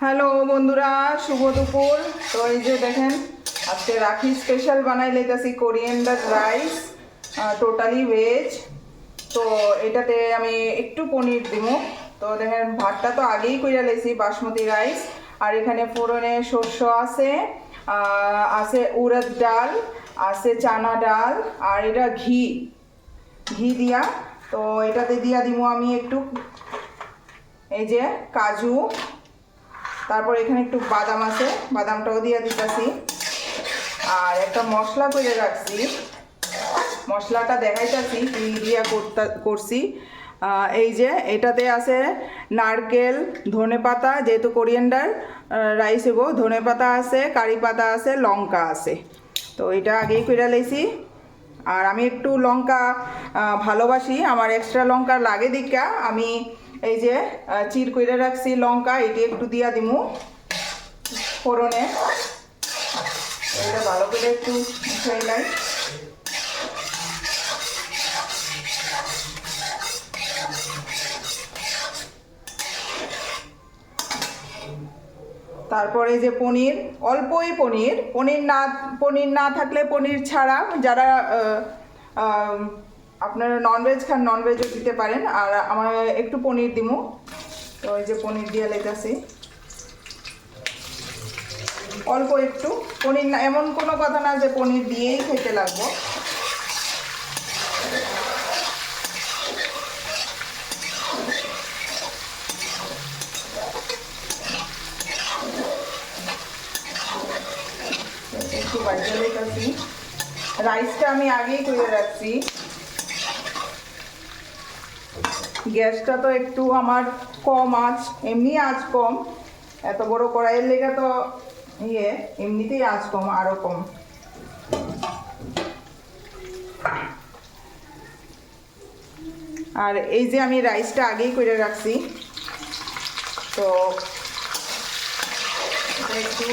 Hello বন্ধুরা, শুভ দুপুর। তো এই যে দেখেন, আজকে রাখি স্পেশাল বানাই লেতেছি কোরিয়েন্ডার রাইস টোটালি ভেজ তো এটাতে আমি একটু পনির দিব তো দেখেন, ভাতটা তো আগেই কইরা লেছি, বাসমতি রাইস আর এখানে ফোড়নে শস্য আছে আছে উড়দ ডাল, আছে চানা ডাল, আর এটা ঘি। ঘি দিয়া, তো এটাতে দিয়া দিব আমি একটু। এই যে কাজু। তারপর এখানে একটু বাদাম আছে, বাদামটাও দিয়ে দিতেছি। আর একটা মশলা করে রাখছি। মশলাটা দেখাইতেছি দিয়া করছি। এই যে এটাতে আছে নারকেল, ধনে পাতা, যেহেতু কোরিয়েন্ডার রাইস হব ধনে পাতা আছে, কারি পাতা আছে, লঙ্কা আছে। তো এটা আগেই করে লেছি। আর আমি একটু লঙ্কা ভালোবাসি, আমার এক্সট্রা লঙ্কা লাগে দিকা আমি এই যে চির করে রাখছি লঙ্কা, এটি একটু দিয়া দিমু। ফোড়নে। এটা ভালো করে একটু লাই। তারপরে যে পনির, অল্পই পনির। পনির না পনির না থাকলে পনির ছাড়া যারা আপনারা ননভেজ খান ননভেজও দিতে পারেন। আর আমার একটু পনির দিমু। তো এই যে পনির দিয়ে লেগেছি। অল্প একটু। পনির না, এমন কোনো কথা না যে পনির দিয়েই খেতে লাগবো। একটু রাইসটা আমি আগেই করে রাখছি। গ্যাসটা তো একটু আমার কম আঁচ এমনি আঁচ কম। এত বড় কড়াইয়ের লেগে তো ইয়ে এমনিতেই আঁচ কম আরও কম। আর এই যে আমি রাইসটা আগেই করে রাখছি। তো একটু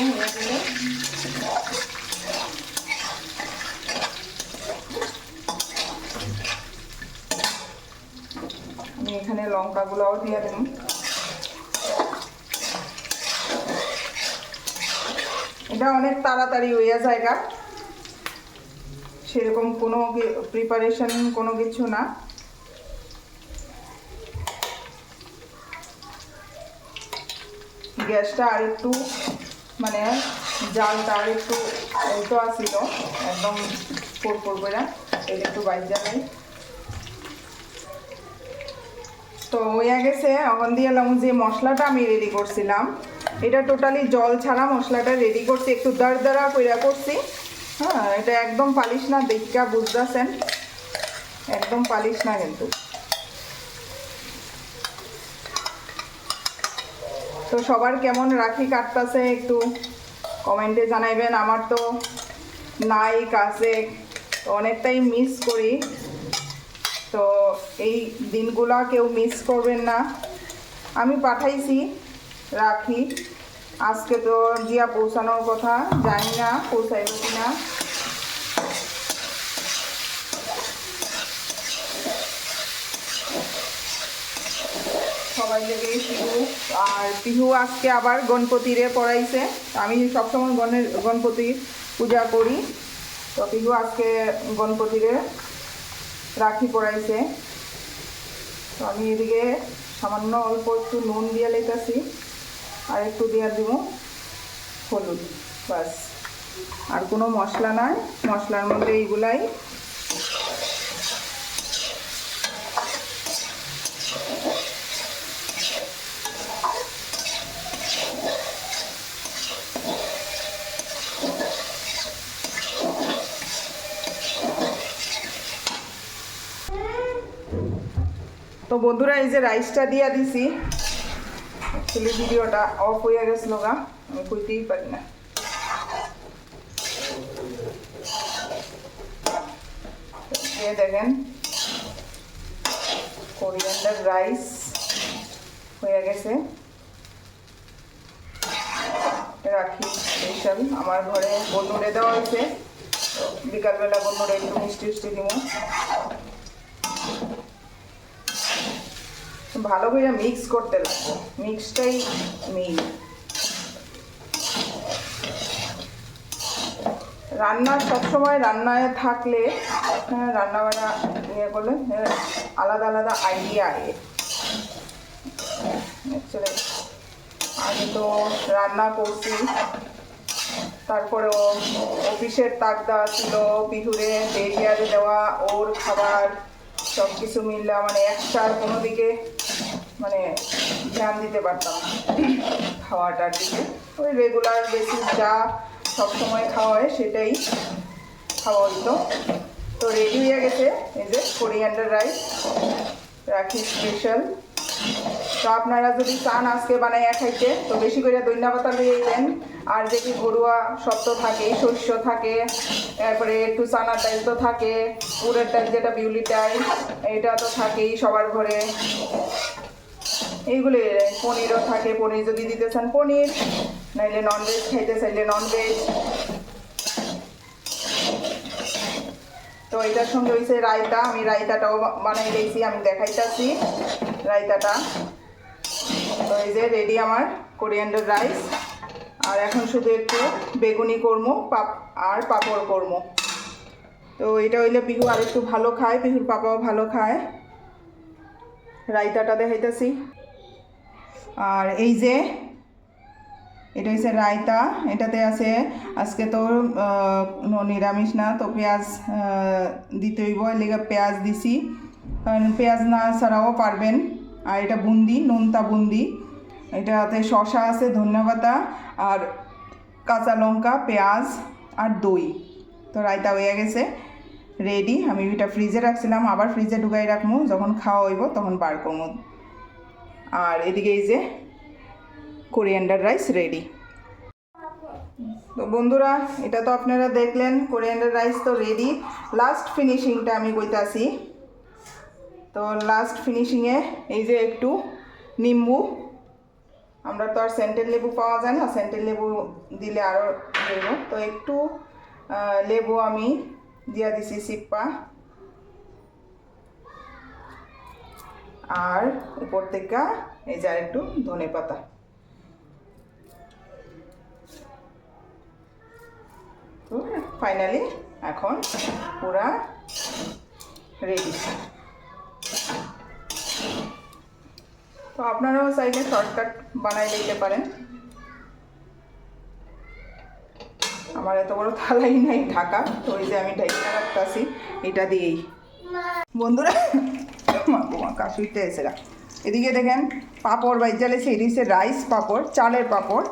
এখানে লঙ্কাগুলোও দিয়ে দেব। এটা অনেক তাড়াতাড়ি হইয়া জায়গা সেরকম কোনো প্রিপারেশন কোনো কিছু না। গ্যাসটা আর একটু মানে জালটা আর একটু উল্টো আসিল একদম পোড় পোড় করে এটা একটু বাইর জ্বালাই তো হইয়া গেছে। এখন দিয়ে এলাম যে মশলাটা আমি রেডি করছিলাম। এটা টোটালি জল ছাড়া মশলাটা রেডি করছি। একটু দাঁড় দাঁড়া কইরা করছি। হ্যাঁ এটা একদম পালিশ না দেখা বুঝতেছেন। একদম পালিশ না কিন্তু। তো সবার কেমন রাখি কাটতাছে একটু কমেন্টে জানাইবেন। আমার তো নাই কাছে অনেকটাই মিস করি। তো এই দিনগুলা কেউ মিস করবেন না। আমি পাঠাইছি রাখি। আজকে তো জিয়া পৌঁছানোর কথা, জানি না পৌঁছাইব কি না সবাই লেগে পিহু আর পিহু আজকে আবার গণপতিরে পড়াইছে। আমি সবসময় গণের, গণপতির পূজা করি। তো পিহু আজকে গণপতিরে রাখি পড়াইছে। তো আমি এদিকে সামান্য অল্প একটু নুন দিয়ে লেখাছি, আর একটু দিয়ে দিব হলুদ বাস আর কোনো মশলা নাই, মশলার মধ্যে এইগুলাই তো বন্ধুরা, এই যে রাইসটা দিয়া দিছি। অ্যাকচুয়ালি ভিডিওটা অফ হয়ে গেছিল গা, আমি কইতেই পারি না। দেখেন কোরিয়ান্ডার রাইস হয়ে গেছে। রাখি স্পেশাল আমার ঘরে বন্ধুরে দেওয়া হয়েছে। বিকালবেলা বন্ধুরে একটু মিষ্টি মিষ্টি দিব। ভালো করে মিক্স করতে লাগবো। মিক্সটাই মেইন রান্না সবসময় রান্নায় থাকলে হ্যাঁ, রান্নাবাড়া ইয়ে করলে হ্যাঁ, আলাদা আলাদা আইডিয়া আগে আমি তো রান্না করছি তারপরে অফিসের তাকদা ছিল, বিহুরে বেরিয়ারে দেওয়া, ওর খাবার সব কিছু মিললে মানে একটার কোনো দিকে মানে ধ্যান দিতে পারতাম খাওয়াটার দিকে। ওই রেগুলার বেসিস যা সবসময় খাওয়া হয় সেটাই খাওয়া হইতো। তো রেডি হয়ে গেছে। এই যে কোরিয়ান্ডার রাইস রাখি স্পেশাল তো আপনারা যদি চান আজকে বানাইয়া খাইতে, তো বেশি করে দৈন্য পাতা দিয়ে দেন। আর যে কি ঘরোয়া তো থাকে, শস্য থাকে তারপরে একটু চানার ডাল তো থাকে, পুরের ডাল যেটা বিউলি ডাল এটা তো থাকেই সবার ঘরে। এইগুলি পনিরও থাকে, পনির যদি দিতে চান পনির, নাইলে ননভেজ খাইতে চাইলে ননভেজ তো এটার সঙ্গে হয়েছে রায়তা, আমি রায়তাটাও বানাই দিয়েছি, আমি দেখাইতাছি রায়তাটা। তো এই যে রেডি আমার কোরিয়ান্ডার রাইস আর এখন শুধু একটু বেগুনি কর্ম, পাপ, আর পাঁপড় কর্ম। তো এটা হইলে পিহু আর একটু ভালো খায় পিহুর পাপাও ভালো খায়। রায়তাটা দেখাইতেছি। আর এই যে, এটা হচ্ছে রায়তা। এটাতে আছে, আজকে তো নিরামিষ না, তো পেঁয়াজ দিতে হইব। লেগে পেঁয়াজ দিছি। কারণ পেঁয়াজ না ছাড়াও পারবেন। আর এটা বুন্দি, নোনতা বুন্দি। এটাতে শশা আছে ধন্যবাতা আর কাঁচা লঙ্কা, পেঁয়াজ আর দই। তো রায়তা হয়ে গেছে। রেডি আমি এটা ফ্রিজে রাখছিলাম। আবার ফ্রিজে ঢুকাই রাখব। যখন খাওয়া হইব তখন বার করব। আর এদিকে এই যে কোরিয়ান্ডার রাইস রেডি তো বন্ধুরা, এটা তো আপনারা দেখলেন কোরিয়ান্ডার রাইস তো রেডি লাস্ট ফিনিশিংটা আমি কইতাছি। তো লাস্ট ফিনিশিংয়ে এই যে একটু নিম্বু, আমরা তো আর সেন্টের লেবু পাওয়া যায় না সেন্টের লেবু দিলে আরও দেব। তো একটু লেবু আমি দিয়া দিছি সিপ্পা আর উপর থেকে এই যে আর একটু ধনে পাতা। তো ফাইনালি এখন পুরা রেডি তো আপনারাও চাইলে শর্টকাট বানাই দিতে পারেন। আমার এত বড় থালাই নাই ঢাকা, তো ওই যে আমি ঢাকা রাখতেছি, এটা দিয়েই। বন্ধুরা, মা কাশুইতে এসে গা। এদিকে দেখেন, পাপড় বাইজালে সেটি হচ্ছে রাইস পাপড়, চালের পাপড়,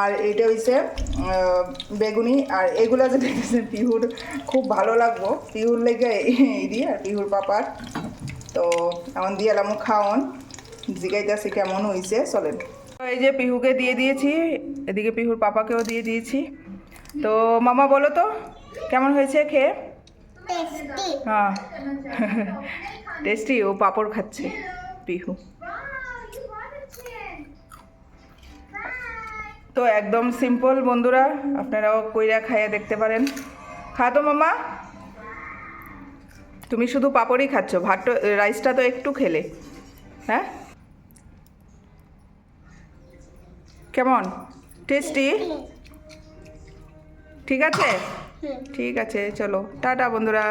আর এটা হচ্ছে বেগুনি, আর এগুলা যে দেখেছেন পিহুর খুব ভালো লাগবো। পিহুর লেগে এই দিয়ে, আর পিহুর পাপার। তো এমন দিয়ে এলাম খাওন। জিগাইতেছি কেমন হয়েছে চলেন। তো এই যে পিহুকে দিয়ে দিয়েছি এদিকে পিহুর পাপাকেও দিয়ে দিয়েছি। তো মামা বলো তো কেমন হয়েছে খেয়ে? হ্যাঁ। টেস্টি ও পাপড় খাচ্ছে পিহু। তো একদম সিম্পল বন্ধুরা আপনারাও কইরা খাইয়া দেখতে পারেন। খা তো মামা। তুমি শুধু পাপড়ই খাচ্ছ ভাত রাইসটা তো একটু খেলে। হ্যাঁ? কেমন? টেস্টি ঠিক আছে? ঠিক আছে চলো টাটা বন্ধুরা।